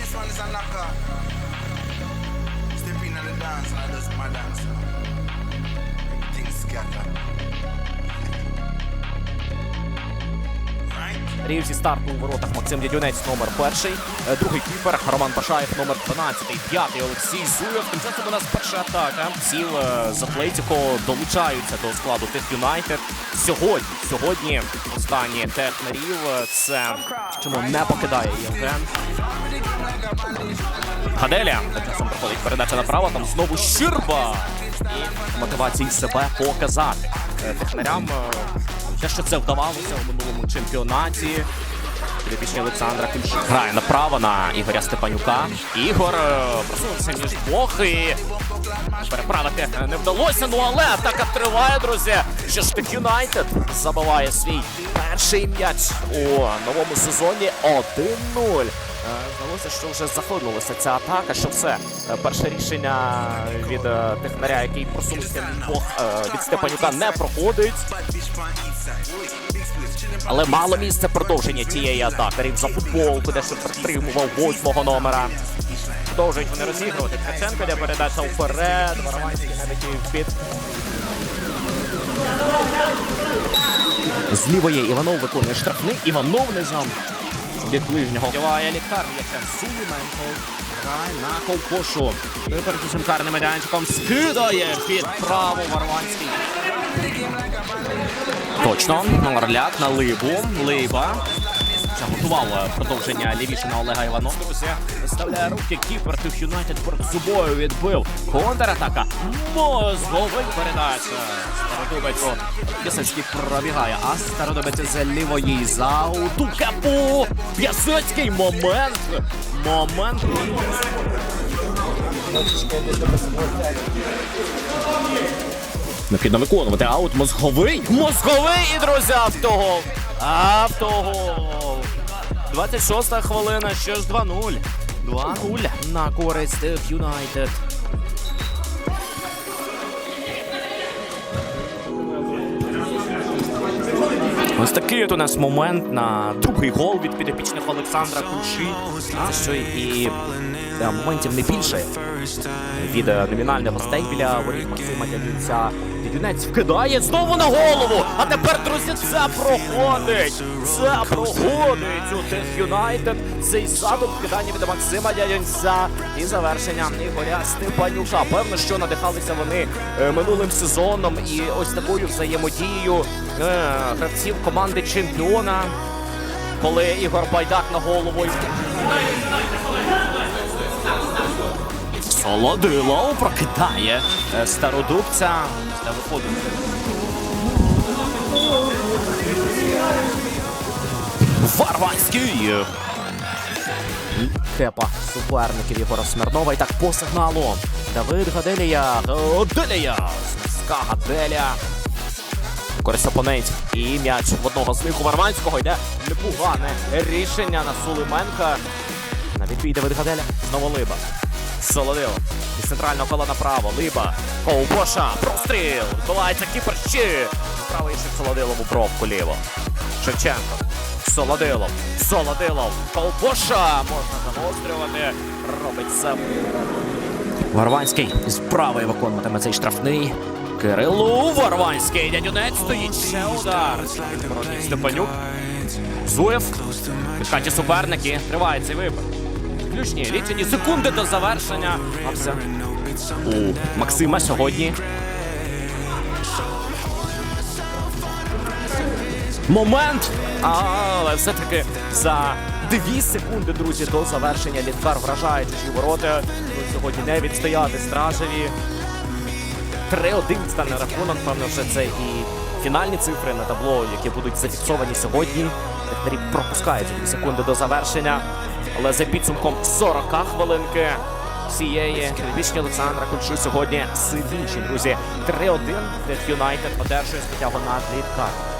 is a knocker. Step in on the dance and I just my dance. Everything scatter. Right? Рів зі старту у воротах Максим Дядюнець номер перший. Е, Другий кіпер Роман Пашаєв номер 12. П'ятий Олексій Зуєв. Тим часом у нас перша атака. Сіл е, з Атлетіко долучаються до складу Тех Юнайтед. Сьогодні, сьогодні останні технарів. е, Це чому не покидає Євген. Гаделя. Тим часом проходить передача направо. Там знову Щирба. І мотивації себе показати. Е, Технарям е, те, що це вдавалося у минулому чемпіонаті. Підопічний Олександра Кульшик грає направо на Ігоря Степанюка. Ігор е, просунувся між двох і переправити не вдалося. Ну але атака триває, друзі. Що ж Тих Юнайтед забиває свій перший м'яч у новому сезоні 1-0. Е, Здалося, що вже захлинулася ця атака, що все. Е, Перше рішення від е, технаря, який просунувся від Степанюка, не проходить. Але мало місця продовження тієї атаки. Рів за футбол, де що підтримував восьмого номера. Продовжують вони розігрувати. Ткаченко, де передача вперед. Варванський навіть під. З лівої Іванов виконує штрафний. Іванов не низом від ближнього. Діває лікар, яке Суліменко. Грає на ковпошу. Перед цим карним майданчиком скидає під право Варванський. Точно, Орляк на Либу. Либа. Заготував продовження лівіше на Олега Іванова. Друзі, Виставляє руки кіпер Тих Юнайтед перед собою відбив. Контратака. Мозговий передача. Стародубець. П'ясецький пробігає, а Стародубець з лівої за капу. П'ясецький момент. Момент. Необхідно виконувати аут. Мозговий. Мозговий і, друзі, автогол. Автогол. 26 хвилина, ще ж 2-0. 2-0 на користь Юнайтед. Ось такий от у нас момент на другий гол від підопічних Олександра. А що і моментів не більше від е, номінальних гостей біля Максима Дядюнця. Дядюнець вкидає знову на голову. А тепер, друзі, це проходить. Це проходить у Тех Юнайтед. Цей задум вкидання від Максима Дядюнця і завершення Ігоря Степанюка. Певно, що надихалися вони е, минулим сезоном і ось такою взаємодією е, гравців команди чемпіона. Коли Ігор Байдак на голову Солодило прокидає е, стародубця. Та виходить. Варванський. Кепа суперників Єгора Смирнова. І так по сигналу. Давид Гаделія. Гаделія. Сміска Гаделія. Користь опонентів. І м'яч в одного з них у Варванського йде непогане рішення на Сулименка. На відбій Давид Гаделя. Знову Либа. Солодило. Із центрального кола направо. Либа. Ковбоша. Простріл. Відбувається кіпер ще. Правий Солодилов у бровку ліво. Шевченко. Солодилов. Солодилов. Ковбоша. Можна загострювати. Робить це. Варванський з правої виконуватиме цей штрафний. Кирилу Варванський. Дядюнець стоїть. Ще удар. Степанюк. Зуєв. Підкаті суперники. Триває цей вибір. Ключні лічені секунди до завершення. А все. У Максима сьогодні. Момент. Але все-таки за дві секунди, друзі, до завершення Літкар вражає чужі ворота. Ну, Сьогодні не відстояти стражеві. 3-1 стане рахунок. Певно, вже це і фінальні цифри на табло, які будуть зафіксовані сьогодні. Технарі пропускають дві секунди до завершення. Але за підсумком 40 хвилинки цієї вічні Олександра Кульшу сьогодні сильніші, друзі. 3-1 Юнайтед одержує з на Літкар.